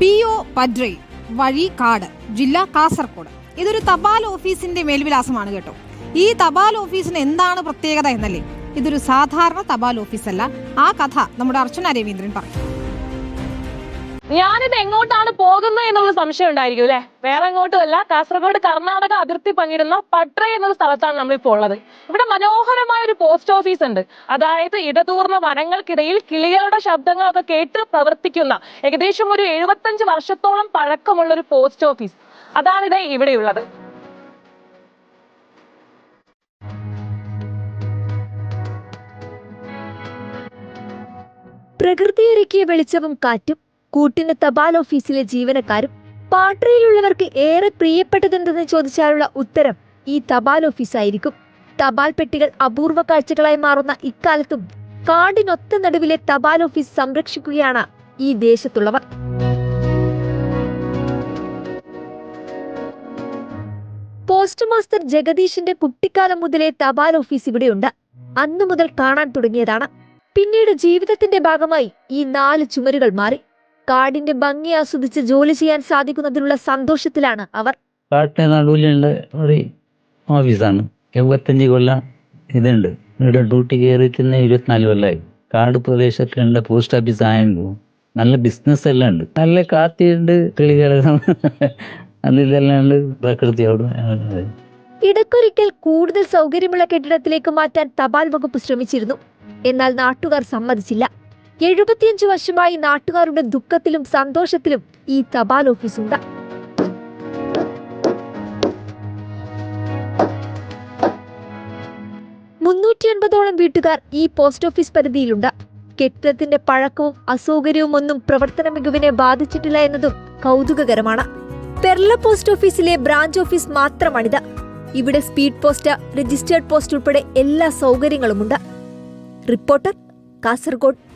P O പഡ്രൈ വഴി കാട് ജില്ല കാസർകോട്. ഇതൊരു തപാൽ ഓഫീസിന്റെ മേൽവിലാസമാണ് കേട്ടോ. ഈ തപാൽ ഓഫീസിന് എന്താണ് പ്രത്യേകത എന്നല്ലേ? ഇതൊരു സാധാരണ തപാൽ ഓഫീസല്ല. ആ കഥ നമ്മുടെ അർച്ചന രവീന്ദ്രൻ പറയും ഞാനിത് എങ്ങോട്ടാണ് പോകുന്നത് എന്നുള്ള സംശയം ഉണ്ടായിരിക്കും അല്ലെ? വേറെ എങ്ങോട്ടും അല്ല. കാസർഗോഡ് കർണാടക അതിർത്തി പങ്കിടുന്ന പട്ര എന്ന സ്ഥലത്താണ് നമ്മളിപ്പോൾ ഉള്ളത്. ഇവിടെ മനോഹരമായ ഒരു പോസ്റ്റ് ഓഫീസ് ഉണ്ട്. അതായത് ഇടതൂർന്ന വനങ്ങൾക്കിടയിൽ കിളികളുടെ ശബ്ദങ്ങളൊക്കെ കേട്ട് പ്രവർത്തിക്കുന്ന ഏകദേശം ഒരു എഴുപത്തഞ്ച് വർഷത്തോളം പഴക്കമുള്ള ഒരു പോസ്റ്റ് ഓഫീസ്. അതാണിത് ഇവിടെയുള്ളത്. പ്രകൃതിയൊരുക്കിയ വെളിച്ചവും കാറ്റും കൂട്ടിന് തപാൽ ഓഫീസിലെ ജീവനക്കാരും പാട്രയിലുള്ളവർക്ക് ഏറെ പ്രിയപ്പെട്ടതെന്തെന്ന് ചോദിച്ചാലുള്ള ഉത്തരം ഈ തപാൽ ഓഫീസായിരിക്കും. തപാൽ പെട്ടികൾ അപൂർവ കാഴ്ചകളായി മാറുന്ന ഇക്കാലത്തും കാടിനൊത്ത നടുവിലെ തപാൽ ഓഫീസ് സംരക്ഷിക്കുകയാണ് ഈ ദേശത്തുള്ളവർ. പോസ്റ്റ് മാസ്റ്റർ ജഗദീഷിന്റെ കുട്ടിക്കാലം മുതലേ തപാൽ ഓഫീസ് ഇവിടെയുണ്ട്. അന്നു മുതൽ കാണാൻ തുടങ്ങിയതാണ്. പിന്നീട് ജീവിതത്തിന്റെ ഭാഗമായി ഈ നാല് ചുമരുകൾ മാറി. കാടിന്റെ ഭംഗി ആസ്വദിച്ച് ജോലി ചെയ്യാൻ സാധിക്കുന്നതിലുള്ള സന്തോഷത്തിലാണ് അവർ. കാട്ടിന് നടുവിലുള്ള ഒരു ഓഫീസാണ്. എഴുപത്തഞ്ച് കൊല്ലം ഇതുണ്ട്. ഇവിടെ ഡ്യൂട്ടി കയറിയിട്ട് തന്നെ ഇരുപത്തിനാല് കൊല്ലമായി കാട് പ്രദേശത്തിലുള്ള പോസ്റ്റ് ഓഫീസ് ആയിരുന്നു നല്ല ബിസിനസ് എല്ലാം ഉണ്ട്. നല്ല കാത്തിയുണ്ട് കിളികളെല്ലാം. അത് ഉണ്ട്. പ്രകൃതിയോട് ഇടയ്ക്കൊരിക്കൽ കൂടുതൽ സൗകര്യമുള്ള കെട്ടിടത്തിലേക്ക് മാറ്റാൻ തപാൽ വകുപ്പ് ശ്രമിച്ചിരുന്നു. എന്നാൽ നാട്ടുകാർ സമ്മതിച്ചില്ല. എഴുപത്തിയഞ്ചു വർഷമായി നാട്ടുകാരുടെ ദുഃഖത്തിലും സന്തോഷത്തിലും ഈ തപാൽ ഓഫീസ് ഉണ്ട് മുന്നൂറ്റി എൺപതോളം വീട്ടുകാർ ഈ പോസ്റ്റ് ഓഫീസ് പരിധിയിലുണ്ട്. കെട്ടിടത്തിന്റെ പഴക്കവും അസൗകര്യവും ഒന്നും പ്രവർത്തന മികവിനെ ബാധിച്ചിട്ടില്ല എന്നതും കൗതുകകരമാണ്. Perla post office branch office മാത്രമാണിത്. ഇവിടെ സ്പീഡ് പോസ്റ്റ് രജിസ്റ്റേർഡ് പോസ്റ്റ് ഉൾപ്പെടെ എല്ലാ സൗകര്യങ്ങളുമുണ്ട്. റിപ്പോർട്ടർ കാസർഗോഡ്.